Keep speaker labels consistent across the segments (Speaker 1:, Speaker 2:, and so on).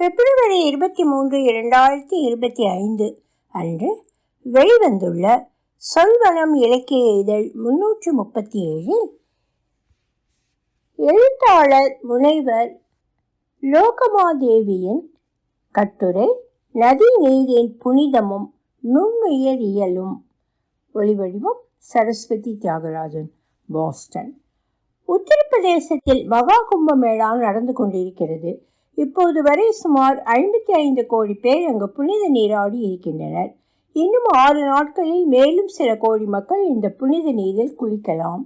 Speaker 1: பிப்ரவரி இருபத்தி மூன்று இரண்டாயிரத்தி இருபத்தி ஐந்து அன்று வெளிவந்துள்ள சொல்வனம் இலக்கிய இதழ் முன்னூற்று முப்பத்தி ஏழில் எழுத்தாளர் முனைவர் லோகமாதேவியின் கட்டுரை நதி நீரின் புனிதமும் நுண்ணுயிரியலும் ஒளிவடிவம் சரஸ்வதி தியாகராஜன் பாஸ்டன். உத்தரப்பிரதேசத்தில் மகா கும்பமேளா நடந்து கொண்டிருக்கிறது. இப்போது வரை சுமார் ஐம்பத்தி ஐந்து கோடி பேர் அங்கு புனித நீராடி இருக்கின்றனர். இன்னும் ஆறு நாட்களில் மேலும் சில கோடி மக்கள் இந்த புனித நீரில் குளிக்கலாம்.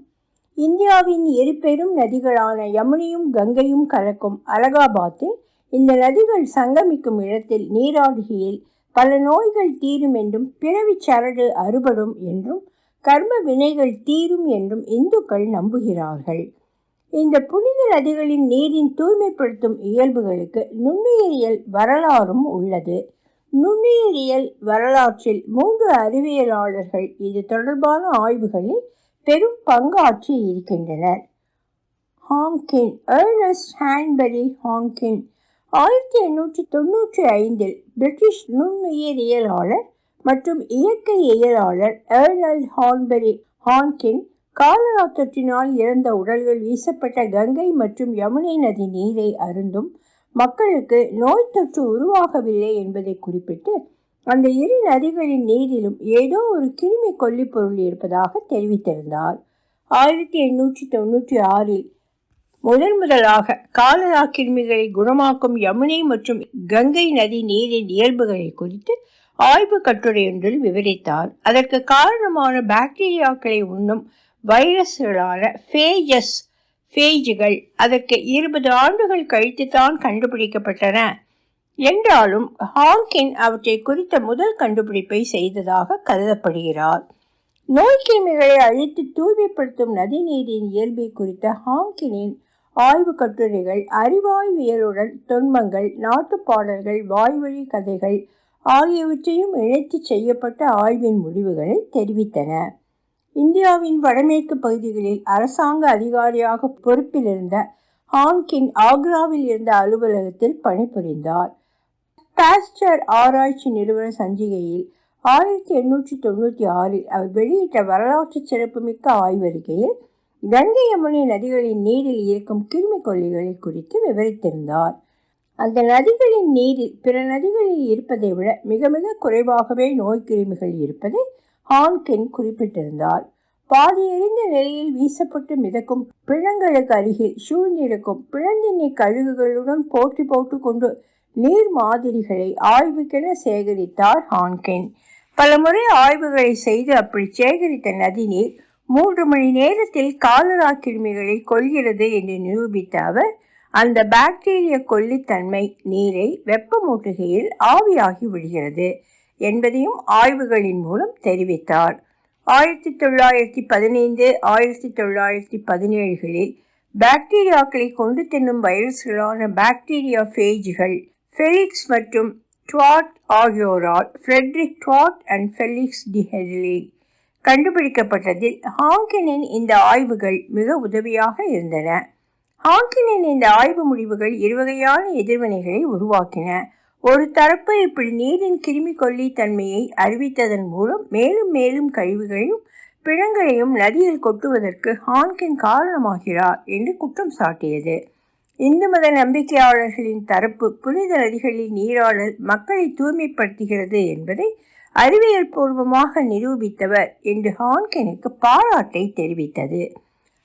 Speaker 1: இந்தியாவின் இரு பெரும் நதிகளான யமுனையும் கங்கையும் கலக்கும் அலகாபாத்தில் இந்த நதிகள் சங்கமிக்கும் இடத்தில் நீராடுகையில் பல நோய்கள் தீரும் என்றும் பிறவிச் சரடு அறுபடும் என்றும் கர்ம வினைகள் தீரும் என்றும் இந்துக்கள் நம்புகிறார்கள். இந்த புனித நதிகளின் நீரின் தூய்மைப்படுத்தும் இயல்புகளுக்கு நுண்ணுயிரியல் வரலாறும் உள்ளது. நுண்ணுயிரியல் வரலாற்றில் மூன்று அறிவியலாளர்கள் இது தொடர்பான ஆய்வுகளில் பெரும் பங்காற்றி இருக்கின்றனர். ஹாங்கின் ஏர்னஸ்ட் ஹான்பரி ஹாங்கின் ஆயிரத்தி எண்ணூற்றி தொண்ணூற்றி ஐந்தில் பிரிட்டிஷ் நுண்ணுயிரியலாளர் மற்றும் இயற்கை இயலாளர் ஏர்னல் ஹான்பரி ஹான்கின் காலரா தொற்றினால் இறந்த உடல்கள் வீசப்பட்ட கங்கை மற்றும் யமுனை நதி நீரை அருந்தும் மக்களுக்கு நோய் தொற்று உருவாகவில்லை என்பதை குறிப்பிட்டு அந்த இரு நதிகளின் நீரிலும் ஏதோ ஒரு கிருமி கொல்லிப் பொருள் இருப்பதாக தெரிவித்திருந்தார். ஆயிரத்தி எண்ணூற்றி தொண்ணூற்றி ஆறில் முதன் முதலாக காலரா கிருமிகளை குணமாக்கும் யமுனை மற்றும் கங்கை நதி நீரின் இயல்புகளை குறித்து ஆய்வு கட்டுரையொன்றில் விவரித்தார். அதற்கு காரணமான பாக்டீரியாக்களை உண்ணும் வைரஸ்களான ஃபேஜஸ் ஃபேஜுகள் அதற்கு இருபது ஆண்டுகள் கழித்து தான் கண்டுபிடிக்கப்பட்டன. என்றாலும் ஹாங்கின் அவற்றை குறித்த முதல் கண்டுபிடிப்பை செய்ததாக கருதப்படுகிறார். நோய்க்கிருமிகளை அழித்து தூய்மைப்படுத்தும் நதிநீரின் இயல்பை குறித்த ஹாங்கினின் ஆய்வு கட்டுரைகள் அறிவாய்வியலுடன் தொன்மங்கள் நாட்டுப்பாடல்கள் வாய்வழி கதைகள் ஆகியவற்றையும் இணைத்து செய்யப்பட்ட ஆய்வின் முடிவுகளை தெரிவித்தன. இந்தியாவின் வடமேற்கு பகுதிகளில் அரசாங்க அதிகாரியாக பொறுப்பில் இருந்த ஹாங்கின் ஆக்ராவில் இருந்த அலுவலகத்தில் பணிபுரிந்தார். பாஸ்டர் ஆராய்ச்சி நிறுவன சஞ்சிகையில் ஆயிரத்தி எண்ணூற்றி தொண்ணூற்றி ஆறில் அவர் வெளியிட்ட வரலாற்று சிறப்புமிக்க ஆய்வறிக்கையில் கங்கை யமுனை நதிகளின் நீரில் இருக்கும் கிருமி கொல்லிகளை குறித்து விவரித்திருந்தார். அந்த நதிகளின் நீரில் பிற நதிகளில் இருப்பதை விட மிக மிக குறைவாகவே நோய்க்கிருமிகள் இருப்பதை ஹான்கென் குறிப்பிட்டிருந்தார். பாதி எரிந்த நிலையில் வீசப்பட்டு மிதக்கும் பிழங்களுக்கு அருகில் சூழ்ந்திருக்கும் பிழந்திண்ணை கழுகுகளுடன் போட்டி போட்டுக்கொண்டு நீர் மாதிரிகளை ஆய்வுக்கென சேகரித்தார் ஹான்கென் பலமுறை ஆய்வுகளை செய்து அப்படி சேகரித்த நதிநீர் மூன்று மணி நேரத்தில் காலரா கிருமிகளை கொள்கிறது என்று நிரூபித்த அவர் அந்த பாக்டீரிய கொல்லித்தன்மை நீரை வெப்பமூட்டுகையில் ஆவியாகி விடுகிறது. என்பதையும் ஆய்வுகளின் மூலம் தெரிவித்தார். ஆயிரத்தி தொள்ளாயிரத்தி பதினைந்து ஆயிரத்தி தொள்ளாயிரத்தி பதினேழுகளில் பாக்டீரியாக்களை கொண்டு தின்னும் வைரஸ்களான பாக்டீரியா ஃபேஜ்கள் ஃபெலிக்ஸ் மற்றும் ட்வாட் ஆகியோரால் ஃப்ரெட்ரிக் ட்வாட் அண்ட் ஃபெலிக்ஸ் டி ஹெட்லி கண்டுபிடிக்கப்பட்டதில் ஹாங்கினின் இந்த ஆய்வுகள் மிக உதவியாக இருந்தன. ஹாங்கினின் இந்த ஆய்வு முடிவுகள் இருவகையான எதிர்வினைகளை உருவாக்கின. ஒரு தரப்பு இப்படி நீரின் கிருமி கொல்லி தன்மையை அறிவித்ததன் மூலம் மேலும் மேலும் கழிவுகளையும் பிழங்களையும் நதியில் கொட்டுவதற்கு ஹான்கின் காரணமாகிறார் என்று குற்றம் சாட்டியது. இந்து மத நம்பிக்கையாளர்களின் தரப்பு புனித நதிகளில் நீராடல் மக்களை தூய்மைப்படுத்துகிறது என்பதை அறிவியல் பூர்வமாக நிரூபித்தவர் என்று ஹான்கினுக்கு பாராட்டை தெரிவித்தது.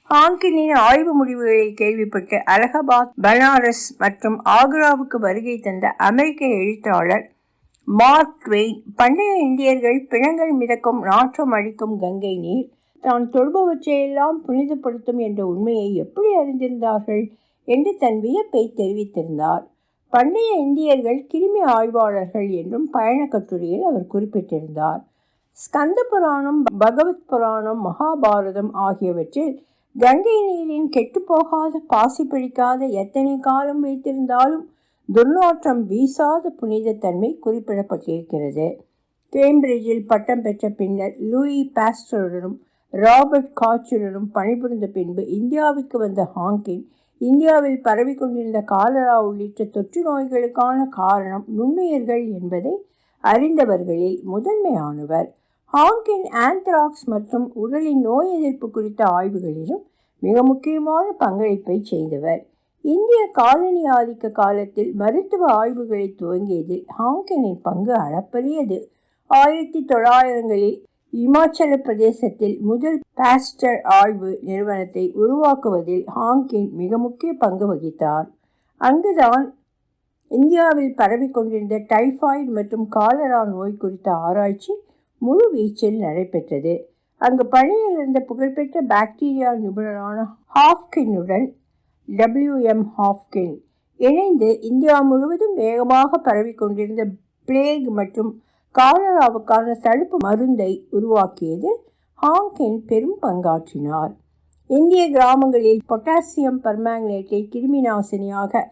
Speaker 1: ஹாங்கினின் ஆய்வு முடிவுகளை கேள்விப்பட்டு அலகாபாத் பனாரஸ் மற்றும் ஆக்ராவுக்கு வருகை தந்த அமெரிக்க எழுத்தாளர் மார்க் ட்வெயின் பண்டைய இந்தியர்கள் பிணங்கள் மிதக்கும் நாற்றம் அழிக்கும் கங்கை நீர் தான் தொடுபவற்றையெல்லாம் புனிதப்படுத்தும் என்ற உண்மையை எப்படி அறிந்திருந்தார்கள் என்று தன் வியப்பை தெரிவித்திருந்தார். பண்டைய இந்தியர்கள் கிருமி ஆய்வாளர்கள் என்றும் பயண கட்டுரையில் அவர் குறிப்பிட்டிருந்தார். ஸ்கந்த புராணம் பகவத் புராணம் மகாபாரதம் ஆகியவற்றில் கங்கை நீரின் கெட்டுப்போகாத பாசி பிடிக்காத எத்தனை காலம் வைத்திருந்தாலும் துர்நாற்றம் வீசாத புனிதத்தன்மை குறிப்பிடப்பட்டிருக்கிறது. கேம்பிரிட்ஜில் பட்டம் பெற்ற பின்னர் லூயி பாஸ்டருடனும் ராபர்ட் காச்சுடனும் பணிபுரிந்த பின்பு இந்தியாவுக்கு வந்த ஹாங்கின் இந்தியாவில் பரவி கொண்டிருந்த காலரா உள்ளிட்ட தொற்று நோய்களுக்கான காரணம் நுண்ணுயிர்கள் என்பதை அறிந்தவர்களில் முதன்மையானவர். ஹாங்கின் ஆந்த்ராக்ஸ் மற்றும் உடலின் நோய் எதிர்ப்பு குறித்த ஆய்வுகளிலும் மிக முக்கியமான பங்களிப்பை செய்தவர். இந்திய காலனி ஆதிக்க காலத்தில் மருத்துவ ஆய்வுகளை துவங்கியதில் ஹாங்கினின் பங்கு அளப்பரியது. ஆயிரத்தி தொள்ளாயிரங்களில் இமாச்சல பிரதேசத்தில் முதல் பாஸ்டர் ஆய்வு நிறுவனத்தை உருவாக்குவதில் ஹாங்கின் மிக முக்கிய பங்கு வகித்தார். அங்குதான் இந்தியாவில் பரவி கொண்டிருந்த டைபாய்டு மற்றும் காலரா நோய் குறித்த ஆராய்ச்சி முழு வீச்சில் நடைபெற்றது. அங்கு பணியில் இருந்த புகழ்பெற்ற பாக்டீரியா நிபுணரான ஹாஃப்கின்னுடன் டபிள்யூஎம் ஹாஃப்கின் இணைந்து இந்தியா முழுவதும் வேகமாக பரவி கொண்டிருந்த பிளேக் மற்றும் காலராவுக்கான தடுப்பு மருந்தை உருவாக்கியது ஹாங்கின் பெரும் பங்காற்றினார். இந்திய கிராமங்களில் பொட்டாசியம் பர்மாங்கனேட்டை கிருமி நாசினியாக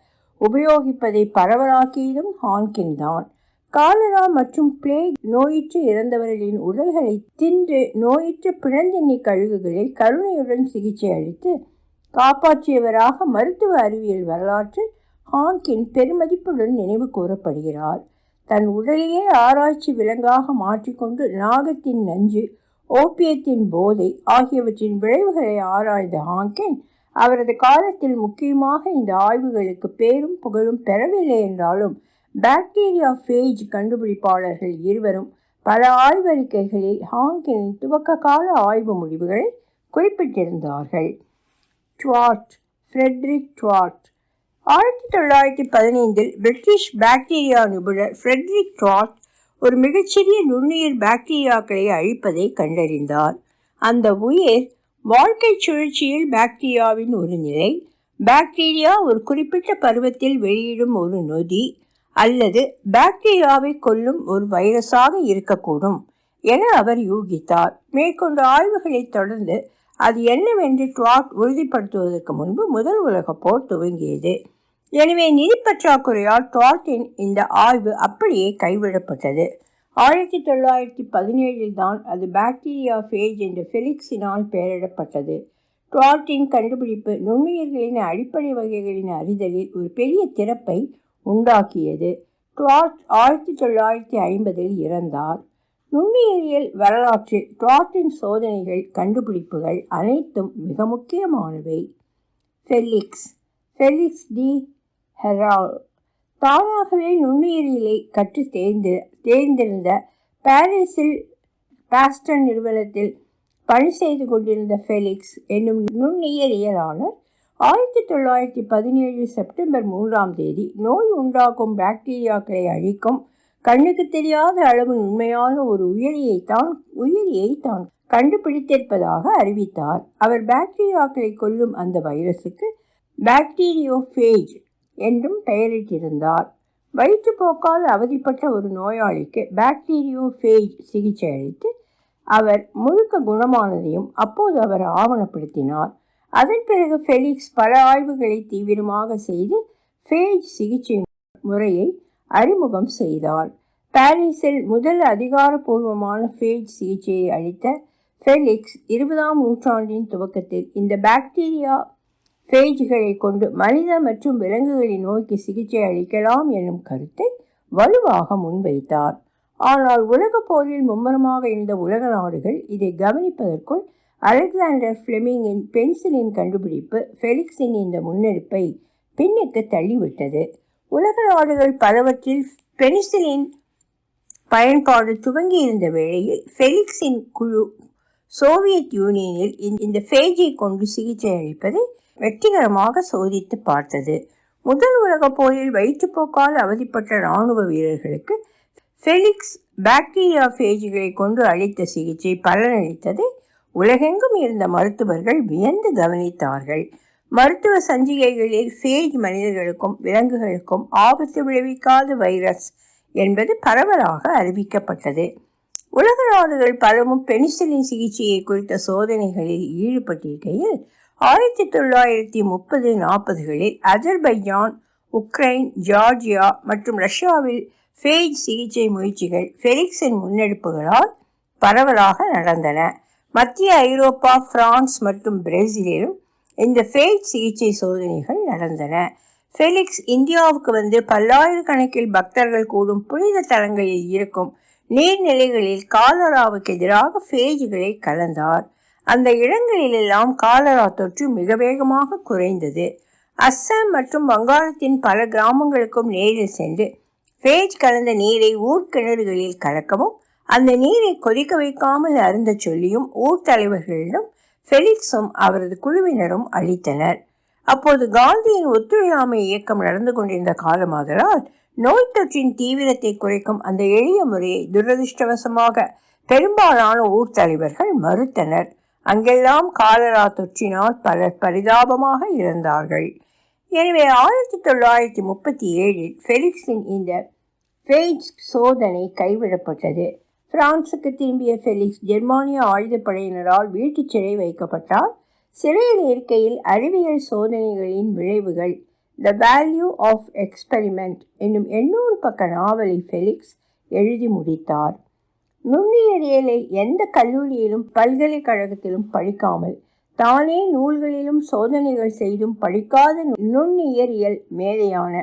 Speaker 1: உபயோகிப்பதை பரவலாக்கியதும் ஹாங்கின் தான். காலரா மற்றும் பிளேக் நோயிற்று இறந்தவர்களின் உடல்களை தின்று நோயிற்று பிணந்தெண்ணி கழுகுகளை கருணையுடன் சிகிச்சை அளித்து காப்பாற்றியவராக மருத்துவ அறிவியல் வரலாற்றில் ஹாங்கின் பெருமதிப்புடன் நினைவு கூறப்படுகிறார். தன் உடலையே ஆராய்ச்சி விலங்காக மாற்றிக்கொண்டு நாகத்தின் நஞ்சு ஓப்பியத்தின் போதை ஆகியவற்றின் விளைவுகளை ஆராய்ந்த ஹாங்கின் அவரது காலத்தில் முக்கியமாக இந்த ஆய்வுகளுக்கு பேரும் புகழும் பெறவில்லை என்றாலும் பாக்டீரியா ஃபேஜ் கண்டுபிடிப்பாளர்கள் இருவரும் பல ஆய்வறிக்கைகளில் ஹாங்கின் துவக்க கால ஆய்வு முடிவுகளை குறிப்பிட்டிருந்தார்கள். Twort Frederick Twort. ஆயிரத்தி தொள்ளாயிரத்தி பதினைந்தில் பிரிட்டிஷ் பாக்டீரியா நிபுணர் ஃப்ரெட்ரிக் டுவார்ட் ஒரு மிகச்சிறிய நுண்ணுயிர் பாக்டீரியாக்களை அழிப்பதை கண்டறிந்தார். அந்த உயிர் வாழ்க்கை சுழற்சியில் பாக்டீரியாவின் ஒரு நிலை பாக்டீரியா ஒரு குறிப்பிட்ட பருவத்தில் வெளியிடும் ஒரு நொதி அல்லது பாக்டீரியாவை கொல்லும் ஒரு வைரஸாக இருக்கக்கூடும் என அவர் யூகித்தார். மேற்கொண்ட ஆய்வுகளை தொடர்ந்து அது என்னவென்று ட்வாட் உறுதிப்படுத்துவதற்கு முன்பு முதல் உலக போர் துவங்கியது. எனவே நிதி பற்றாக்குறையால் ட்வாட்டின் இந்த ஆய்வு அப்படியே கைவிடப்பட்டது. ஆயிரத்தி தொள்ளாயிரத்தி பதினேழில் தான் அது பாக்டீரியா ஃபேஜ் என்ற ஃபெலிக்ஸினால் பெயரிடப்பட்டது. ட்வாட்டின் கண்டுபிடிப்பு நுண்ணுயிர்களின் அடிப்படை வகைகளின் அறிதலில் ஒரு பெரிய திறப்பை உண்டாக்கியது. டுவார்ட் ஆயிரத்தி தொள்ளாயிரத்தி ஐம்பதில் இறந்தார். நுண்ணுயிரியல் வரலாற்றில் டுவார்ட்டின் சோதனைகள் கண்டுபிடிப்புகள் அனைத்தும் மிக முக்கியமானவை. Felix Felix d'Herelle. தானாகவே நுண்ணுயிரியலை கற்று தேர்ந்து தேர்ந்திருந்த பாரிஸில் பாஸ்டன் நிறுவனத்தில் பணி செய்து கொண்டிருந்த ஃபெலிக்ஸ் என்னும் நுண்ணுயிரியலாளர் ஆயிரத்தி தொள்ளாயிரத்தி பதினேழு செப்டம்பர் மூன்றாம் தேதி நோய் உண்டாக்கும் பாக்டீரியாக்களை அழிக்கும் கண்ணுக்கு தெரியாத அளவு உண்மையான ஒரு உயிரியை தான் உயிரியை தான் கண்டுபிடித்திருப்பதாக அறிவித்தார். அவர் பாக்டீரியாக்களை கொல்லும் அந்த வைரஸுக்கு பாக்டீரியோஃபேஜ் என்றும் பெயரிட்டிருந்தார். வயிற்றுப்போக்கால் அவதிப்பட்ட ஒரு நோயாளிக்கு பாக்டீரியோஃபேஜ் சிகிச்சை அளித்து அவர் முழுக்க குணமானதையும் அப்போது அவர் ஆவணப்படுத்தினார். அதன் பிறகு ஃபெலிக்ஸ் பல ஆய்வுகளை தீவிரமாக செய்து ஃபேஜ் சிகிச்சை முறையை அறிமுகம் செய்தார். பாரிஸில் முதல் அதிகாரப்பூர்வமான ஃபேஜ் சிகிச்சையை அளித்த ஃபெலிக்ஸ் இருபதாம் நூற்றாண்டின் துவக்கத்தில் இந்த பாக்டீரியா ஃபேஜ்களை கொண்டு மனித மற்றும் விலங்குகளின் நோய்க்கு சிகிச்சை அளிக்கலாம் என்னும் கருத்தை வலுவாக முன்வைத்தார். ஆனால் உலகப் போரில் மும்முரமாக இருந்த உலக நாடுகள் இதை கவனிப்பதற்குள் அலெக்சாண்டர் ஃப்ளெமிங்கின் பென்சிலின் கண்டுபிடிப்பு ஃபெலிக்ஸின் இந்த முன்னெடுப்பை பின்னுக்கு தள்ளிவிட்டது. உலக நாடுகள் பலவற்றில் பெனிசிலின் பயன்பாடு துவங்கி இருந்த வேளையில் ஃபெலிக்ஸின் குழு சோவியத் யூனியனில் இந்த ஃபேஜை கொண்டு சிகிச்சை அளிப்பதை வெற்றிகரமாக சோதித்து பார்த்தது. முதல் உலகப் போரில் வயிற்றுப்போக்கால் அவதிப்பட்ட இராணுவ வீரர்களுக்கு ஃபெலிக்ஸ் பாக்டீரியா ஃபேஜ்களை கொண்டு அளித்த சிகிச்சை பலனளித்ததை உலகெங்கும் இருந்த மருத்துவர்கள் வியந்து கவனித்தார்கள். மருத்துவ சஞ்சிகைகளில் ஃபேஜ் மனிதர்களுக்கும் விலங்குகளுக்கும் ஆபத்து விளைவிக்காத வைரஸ் என்பது பரவலாக அறிவிக்கப்பட்டது. உலக நாடுகள் பலவும் பெனிசிலின் சிகிச்சையை குறித்த சோதனைகளில் ஈடுபட்டிருக்கையில் ஆயிரத்தி தொள்ளாயிரத்தி முப்பது நாற்பதுகளில் அஜர்பைஜான் உக்ரைன் ஜார்ஜியா மற்றும் ரஷ்யாவில் ஃபேஜ் சிகிச்சை முயற்சிகள் ஃபெலிக்ஸின் முன்னெடுப்புகளால் பரவலாக நடந்தன. மத்திய ஐரோப்பா பிரான்ஸ் மற்றும் பிரேசிலிலும் இந்த ஃபேட் சிகிச்சை சோதனைகள் நடந்தன. ஃபெலிக்ஸ் இந்தியாவுக்கு வந்து பல்லாயிரக்கணக்கில் பக்தர்கள் கூடும் புனித தலங்களில் இருக்கும் நீர்நிலைகளில் காலராவுக்கு எதிராக ஃபேஜ்களை கலந்தார். அந்த இடங்களிலெல்லாம் காலரா தொற்று மிக வேகமாக குறைந்தது. அஸ்ஸாம் மற்றும் வங்காளத்தின் பல கிராமங்களுக்கும் நேரில் சென்று ஃபேஜ் கலந்த நீரை ஊர்க்கிணறுகளில் கலக்கவும் அந்த நீரை கொதிக்க வைக்காமல் அருந்த சொல்லியும் ஊர் தலைவர்களிடம் ஃபெலிக்ஸும் அவரது குழுவினரும் அளித்தனர். அப்போது காந்தியின் ஒத்துழையாமை இயக்கம் நடந்து கொண்டிருந்த காலமாதலால் நோய் தொற்றின் தீவிரத்தை குறைக்கும் அந்த எளிய முறையை துரதிருஷ்டவசமாக பெரும்பாலான ஊர் தலைவர்கள் மறுத்தனர். அங்கெல்லாம் காலரா தொற்றினால் பலர் பரிதாபமாக இறந்தார்கள். எனவே ஆயிரத்தி தொள்ளாயிரத்தி முப்பத்தி ஏழில் ஃபெலிக்ஸின் இந்த ஃபேஜ் சோதனை கைவிடப்பட்டது. பிரான்சுக்கு திரும்பிய ஃபெலிக்ஸ் ஜெர்மானிய ஆயுதப்படையினரால் வீட்டுச் சிறை வைக்கப்பட்டார். சிறையில் இருக்கையில் அறிவியல் சோதனைகளின் விளைவுகள் த வேல்யூ ஆஃப் எக்ஸ்பெரிமெண்ட் என்னும் எண்ணூறு பக்க நாவலை ஃபெலிக்ஸ் எழுதி முடித்தார். நுண்ணியறியலை எந்த கல்லூரியிலும் பல்கலைக்கழகத்திலும் படிக்காமல் தானே நூல்களிலும் சோதனைகள் செய்தும் படிக்காத நுண்ணியறியல் மேதையான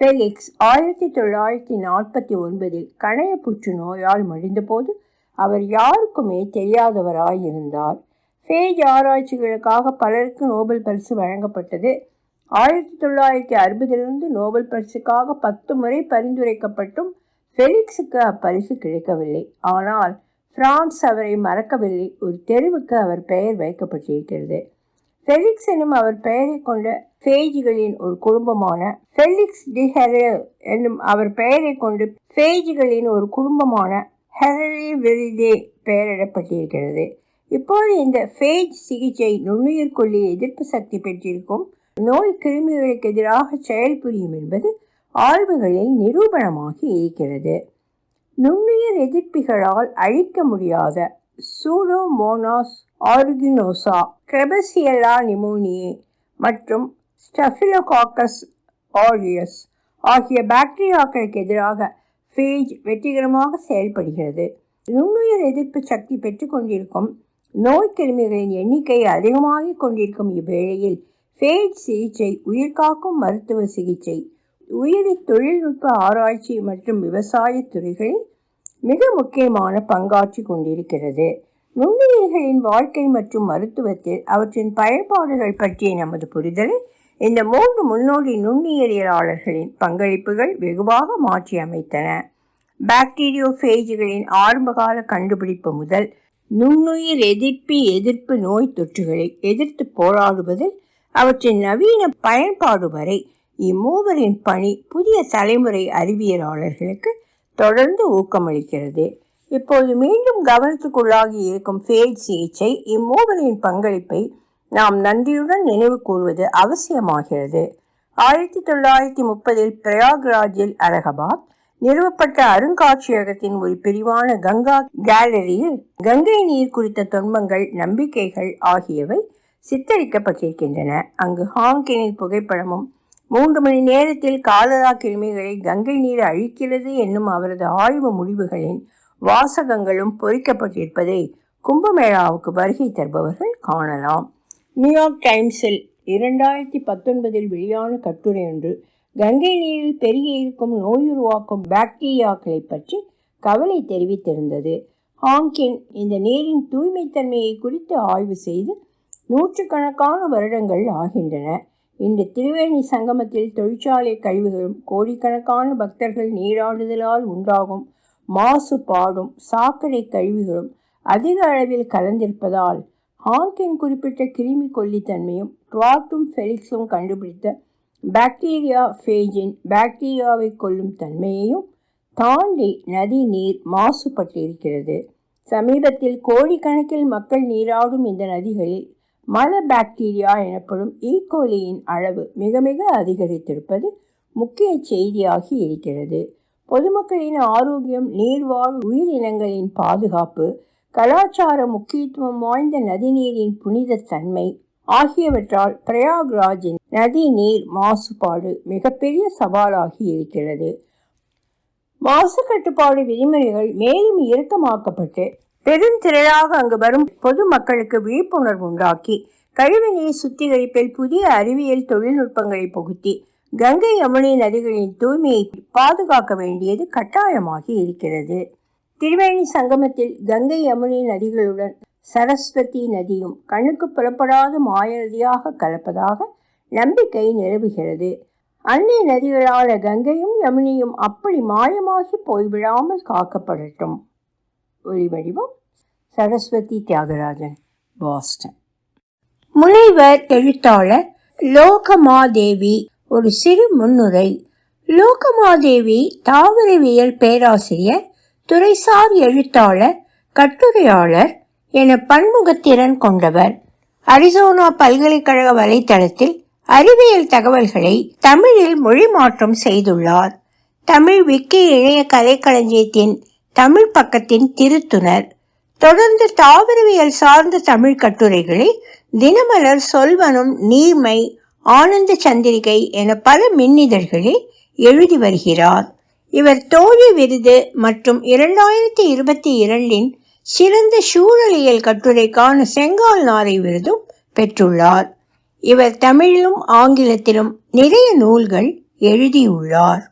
Speaker 1: ஃபெலிக்ஸ் ஆயிரத்தி தொள்ளாயிரத்தி நாற்பத்தி ஒன்பதில் கணைய புற்று நோயால் மடிந்தபோது அவர் யாருக்குமே தெரியாதவராயிருந்தார். ஃபேஜ் ஆராய்ச்சிகளுக்காக பலருக்கு நோபல் பரிசு வழங்கப்பட்டது. ஆயிரத்தி தொள்ளாயிரத்தி அறுபதிலிருந்து நோபல் பரிசுக்காக பத்து முறை பரிந்துரைக்கப்பட்டும் ஃபெலிக்ஸுக்கு அப்பரிசு கிடைக்கவில்லை. ஆனால் பிரான்ஸ் அவரை மறக்கவில்லை. ஒரு தெருவுக்கு அவர் பெயர் வைக்கப்பட்டிருக்கிறது. ஃபெலிக்ஸ் எனும் அவர் பெயரை கொண்ட பேஜிகளின் ஒரு குடும்பமான ஃபெலிக்ஸ் டி ஹெரல் என்னும் அவர் பெயரை கொண்டு ஃபேஜ்களின் ஒரு குடும்பமான ஹெரலி வெரிதே பெயரிடப்பட்டிருக்கிறது. இப்போது இந்த ஃபேஜ் சிகிச்சை நுண்ணுயிர் கொல்லி எதிர்ப்பு சக்தி பெற்றிருக்கும். நோய் கிருமிகளுக்கு எதிராக செயல்புரியும் என்பது ஆய்வுகளில் நிரூபணமாகி இருக்கிறது. நுண்ணுயிர் எதிர்ப்பிகளால் அழிக்க முடியாத சூடோமோனாஸ் ஆர்கினோசா கிரெபசியலா நிமோனியே மற்றும் ஸ்டஃபிலோகாக்கஸ் ஆரியஸ் ஆகிய பாக்டீரியாக்களுக்கு எதிராக ஃபேஜ் வெற்றிகரமாக செயல்படுகிறது. நுண்ணுயிர் எதிர்ப்பு சக்தி பெற்றுக்கொண்டிருக்கும் நோய்க்கிருமிகளின் எண்ணிக்கை அதிகமாகிக் கொண்டிருக்கும் இவ்வேளையில் ஃபேஜ் சிகிச்சை உயிர்காக்கும் மருத்துவ சிகிச்சை உயிரி தொழில்நுட்ப ஆராய்ச்சி மற்றும் விவசாய துறைகளில் மிக முக்கியமான பங்காற்றி கொண்டிருக்கிறது. நுண்ணுயிர்களின் வாழ்க்கை மற்றும் மருத்துவத்தில் அவற்றின் பயன்பாடுகள் பற்றிய நமது புரிதலை இந்த மூன்று முன்னோடி நுண்ணுயிரியலாளர்களின் பங்களிப்புகள் வெகுவாக மாற்றி அமைத்தன பாக்டீரியோஃபேஜ்களின் ஆரம்பகால கண்டுபிடிப்பு முதல் நுண்ணுயிர் எதிர்ப்பி எதிர்ப்பு நோய் தொற்றுகளை எதிர்த்து போராடுவதில் அவற்றின் நவீன பயன்பாடு வரை இம்மூவரின் பணி புதிய தலைமுறை அறிவியலாளர்களுக்கு தொடர்ந்து ஊக்கமளிக்கிறது. இப்போது மீண்டும் கவனத்துக்குள்ளாகி இருக்கும் ஃபேஜ் சிகிச்சை இம்மூவரின் பங்களிப்பை நாம் நன்றியுடன் நினைவு கூறுவது அவசியமாகிறது. ஆயிரத்தி தொள்ளாயிரத்தி முப்பதில் பிரயாக்ராஜில் அரகபாத் நிறுவப்பட்ட அருங்காட்சியகத்தின் ஒரு பிரிவான கங்கா கேலரியில் கங்கை நீர் குறித்த தொன்மங்கள் நம்பிக்கைகள் ஆகியவை சித்தரிக்கப்பட்டிருக்கின்றன. அங்கு ஹாங்கினின் புகைப்படமும் மூன்று மணி நேரத்தில் காலரா கிருமிகளை கங்கை நீர் அழிக்கிறது என்னும் அவரது ஆய்வு முடிவுகளின் வாசகங்களும் பொறிக்கப்பட்டிருப்பதை கும்பமேளாவுக்கு வருகை தருபவர்கள் காணலாம். நியூயார்க் டைம்ஸில் இரண்டாயிரத்தி பத்தொன்பதில் வெளியான கட்டுரை ஒன்று கங்கை நீரில் பெருகி இருக்கும் நோயுருவாக்கும் பாக்டீரியாக்களை பற்றி கவலை தெரிவித்திருந்தது. ஹாங்கின் இந்த நீரின் தூய்மைத்தன்மையை குறித்து ஆய்வு செய்து நூற்றுக்கணக்கான வருடங்கள் ஆகின்றன. இந்த திரிவேணி சங்கமத்தில் தொழிற்சாலை கழிவுகளும் கோடிக்கணக்கான பக்தர்கள் நீராடுதலால் உண்டாகும் மாசுபாடும் சாக்கடை கழிவுகளும் அதிக அளவில் கலந்திருப்பதால் ஹாங்கின் குறிப்பிட்ட கிருமி கொல்லித்தன்மையும் டுவார்ட்டும் ஃபெலிக்ஸும் கண்டுபிடித்த பாக்டீரியா ஃபேஜின் பாக்டீரியாவை கொல்லும் தன்மையையும் தாண்டி நதி நீர் மாசுபட்டிருக்கிறது. சமீபத்தில் கோடிக்கணக்கில் மக்கள் நீராடும் இந்த நதிகளில் மல பாக்டீரியா எனப்படும் e. ஈகோலியின் அளவு மிக மிக அதிகரித்திருப்பது முக்கிய செய்தியாகி இருக்கிறது. பொதுமக்களின் ஆரோக்கியம் நீர்வாழ் உயிரினங்களின் பாதுகாப்பு கலாச்சார முக்கியத்துவம் வாய்ந்த நதிநீரின் புனித தன்மை ஆகியவற்றால் பிரயாக்ராஜின் நதி நீர் மாசுபாடு மிகப்பெரிய சவாலாகி இருக்கிறது. மாசு கட்டுப்பாடு விதிமுறைகள் மேலும் இறுக்கமாக்கப்பட்டு பெருந்திரளாக அங்கு வரும் பொதுமக்களுக்கு விழிப்புணர்வு உண்டாக்கி கழிவுநீர் சுத்திகரிப்பில் புதிய அறிவியல் தொழில்நுட்பங்களை புகுத்தி கங்கை யமுனை நதிகளின் தூய்மையை பாதுகாக்க வேண்டியது கட்டாயமாகி இருக்கிறது. திருவேணி சங்கமத்தில் கங்கை யமுனை நதிகளுடன் சரஸ்வதி நதியும் கண்ணுக்கு புலப்படாத மாய நதியாக கலப்பதாக நம்பிக்கை நிலவுகிறது. அன்னை நதிகளான கங்கையும் யமுனியும் அப்படி மாயமாகி போய்விடாமல் காக்கப்படட்டும். ஒளிவடிவம் சரஸ்வதி தியாகராஜன் பாஸ்டன். முனைவர் எழுத்தாளர் லோகமாதேவி ஒரு சிறு முன்னுரை. லோகமாதேவி தாவரவியல் பேராசிரியர் துறைசார் எழுத்தாளர் கட்டுரையாளர் என பன்முகத்திறன் கொண்டவர். அரிசோனா பல்கலைக்கழக வலைத்தளத்தில் அறிவியல் தகவல்களை தமிழில் மொழி மாற்றம் செய்துள்ளார். தமிழ் விக்கி இணைய கலைக்களஞ்சியத்தின் தமிழ் பக்கத்தின் திருத்துனர். தொடர்ந்து தாவரவியல் சார்ந்த தமிழ் கட்டுரைகளை தினமலர் சொல்வனும் நீர்மை ஆனந்த சந்திரிகை என பல மின்னிதழ்களில் எழுதி வருகிறார். இவர் தோழி விருது மற்றும் இரண்டாயிரத்தி இருபத்தி இரண்டின் சிறந்த சூழலியல் கட்டுரைக்கான செங்கால் நாரை விருதும் பெற்றுள்ளார். இவர் தமிழிலும் ஆங்கிலத்திலும் நிறைய நூல்கள் எழுதியுள்ளார்.